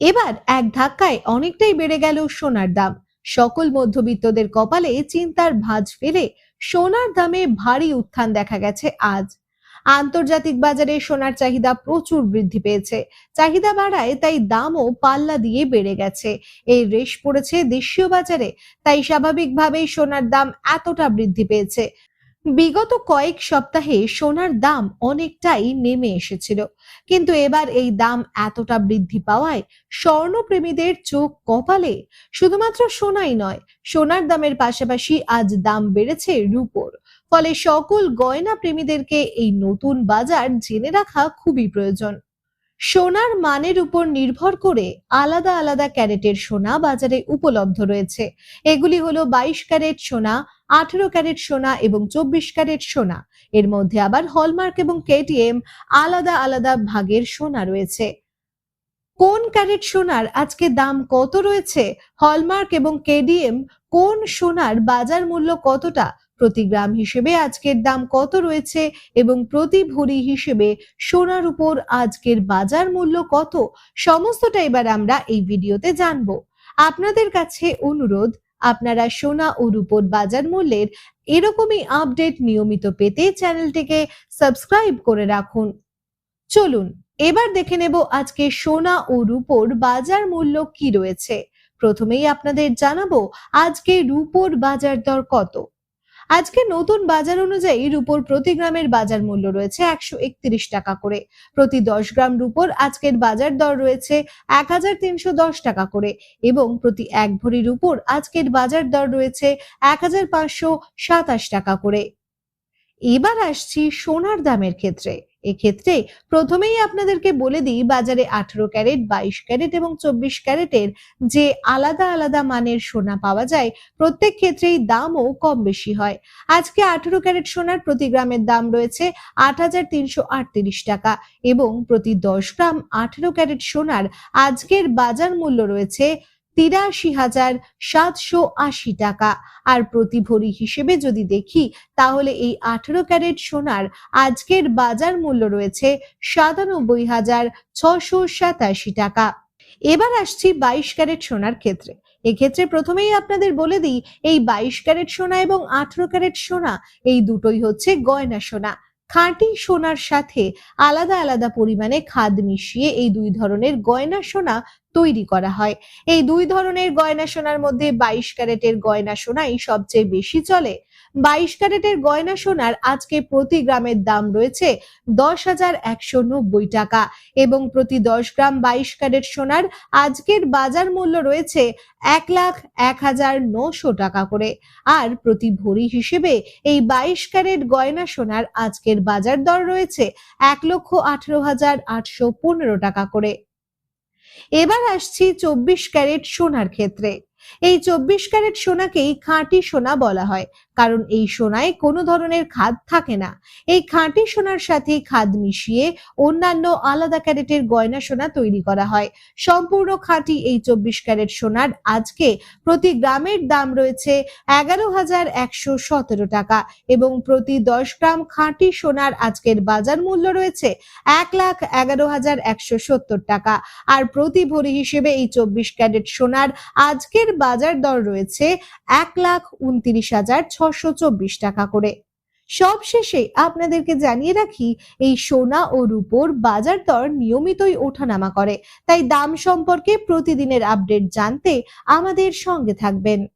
এবার এক ধাক্কায় অনেকটাই বেড়ে গেল সোনার দাম। সকল মধ্যবিত্তদের কপালে চিন্তার ভাঁজ ফেলে সোনার দামে ভারী উত্থান দেখা গেছে আজ। আন্তর্জাতিক বাজারে সোনার চাহিদা প্রচুর বৃদ্ধি পেয়েছে। চাহিদা বাড়ায় তাই দামও পাল্লা দিয়ে বেড়ে গেছে। এই রেশ পড়েছে দেশীয় বাজারে, তাই স্বাভাবিকভাবেই সোনার দাম এতটা বৃদ্ধি পেয়েছে। বিগত কয়েক সপ্তাহে সোনার দাম অনেকটাই নেমে এসেছিল। কিন্তু এবার এই দাম এতটা বৃদ্ধি পাওয়ায় স্বর্ণপ্রেমীদের চোখ কপালে শুধুমাত্র সোনাই নয়, সোনার দামের পাশাপাশি আজ দাম বেড়েছে রূপোর। ফলে সকল গয়না প্রেমীদেরকে এই নতুন বাজার জেনে রাখা খুবই প্রয়োজন। সোনার মানের উপর নির্ভর করে আলাদা আলাদা ক্যারেটের সোনা বাজারে উপলব্ধ রয়েছে। এগুলি হলো বাইশ ক্যারেট সোনা, আঠেরো ক্যারেট সোনা এবং চব্বিশ ক্যারেট সোনা। এর মধ্যে আবার হলমার্ক এবং কেটিএম আলাদা আলাদা ভাগের সোনা রয়েছে। কোন ক্যারেট সোনার আজকে দাম কত রয়েছে? হলমার্ক এবং কেডিএম কোন সোনার বাজার মূল্য কতটা? প্রতি গ্রাম হিসেবে আজকের দাম কত রয়েছে এবং প্রতি ভরি হিসেবে সোনার উপর আজকের বাজার মূল্য কত? সমস্তটা এবার আমরা এই ভিডিওতে জানব। আপনাদের কাছে অনুরোধ, আপনারা সোনা ও রূপোর বাজার মূল্যের এরকমই আপডেট নিয়মিত পেতে চ্যানেলটিকে সাবস্ক্রাইব করে রাখুন। চলুন, এবার দেখে নেব আজকে সোনা ও রূপোর বাজার মূল্য কি রয়েছে। প্রথমেই আপনাদের জানাব, আজকে রূপোর বাজার দর কত? আজকে নতুন বাজার অনুযায়ী রূপোর প্রতি গ্রামের বাজার মূল্য রয়েছে একশো একত্রিশ টাকা করে। প্রতি দশ গ্রাম রূপোর আজকের বাজার দর রয়েছে এক হাজার তিনশো দশ টাকা করে এবং প্রতি এক ভরি রূপোর আজকের বাজার দর রয়েছে এক হাজার সাতাশ টাকা করে। এবার আসছি সোনার দামের ক্ষেত্রে। এক্ষেত্রে প্রথমেই আপনাদেরকে বলে দিই, বাজারে আঠারো ক্যারেট, বাইশ ক্যারেট এবং চব্বিশ ক্যারেটের যে আলাদা আলাদা মানের সোনা পাওয়া যায়, প্রত্যেক ক্ষেত্রেই দামও কম বেশি হয়। আজকে আঠারো ক্যারেট সোনার প্রতি গ্রামের দাম রয়েছে আট হাজার তিনশো আটত্রিশ টাকা এবং প্রতি দশ গ্রাম আঠারো ক্যারেট সোনার আজকের বাজার মূল্য রয়েছে তিরাশি হাজার সাতশো আশি টাকা। আর প্রতি ভরি হিসেবে যদি দেখি, তাহলে এই আঠেরো ক্যারেট সোনার আজকের বাজার মূল্য রয়েছে সাতানব্বই হাজার ছশো সাতাশি টাকা। এবার আসছি বাইশ ক্যারেট সোনার ক্ষেত্রে। এক্ষেত্রে প্রথমেই আপনাদের বলে দিই, এই বাইশ ক্যারেট সোনা এবং আঠেরো ক্যারেট সোনা, এই দুটোই হচ্ছে গয়না সোনা। খাঁটি সোনার সাথে আলাদা আলাদা পরিমাণে খাদ মিশিয়ে এই দুই ধরনের গয়না সোনা তৈরি করা হয়। এই দুই ধরনের গয়না সোনার মধ্যে বাইশ ক্যারেটের গয়না সোনাই সবচেয়ে বেশি চলে। বাইশ ক্যারেটের গয়না সোনার আজকে প্রতি গ্রামের দাম রয়েছে দশ হাজার একশো নব্বই টাকা এবং প্রতি দশ গ্রাম বাইশ ক্যারেট সোনার আজকের বাজার মূল্য রয়েছে এক লাখ এক হাজার নশো টাকা করে। আর প্রতি ভরি হিসেবে এই বাইশ ক্যারেট গয়না সোনার আজকের বাজার দর রয়েছে এক লক্ষ আঠেরো হাজার আটশো পনেরো টাকা করে। এবার আসছি চব্বিশ ক্যারেট সোনার ক্ষেত্রে। এই চব্বিশ ক্যারেট সোনাকেই খাঁটি সোনা বলা হয়, কারণ এই সোনায় কোনো ধরনের খাদ থাকে না। এই খাঁটি সোনার সাথে খাদ মিশিয়ে অন্যান্য আলাদা ক্যারেটের গয়না সোনা তৈরি করা হয়। সম্পূর্ণ খাঁটি এই চব্বিশ ক্যারেট সোনার আজকে প্রতি গ্রামের দাম রয়েছে এগারো হাজার একশো সতেরো টাকা এবং প্রতি দশ গ্রাম খাঁটি সোনার আজকের বাজার মূল্য রয়েছে এক লাখ এগারো হাজার একশো সত্তর টাকা। আর প্রতি ভরি হিসেবে এই চব্বিশ ক্যারেট সোনার আজকের বাজার দর রয়েছে এক লাখ উনত্রিশ হাজার ছশো চব্বিশ টাকা করে। সবশেষে আপনাদেরকে জানিয়ে রাখি, এই সোনা ও রূপোর বাজার দর নিয়মিতই ওঠানামা করে। তাই দাম সম্পর্কে প্রতিদিনের আপডেট জানতে আমাদের সঙ্গে থাকবেন।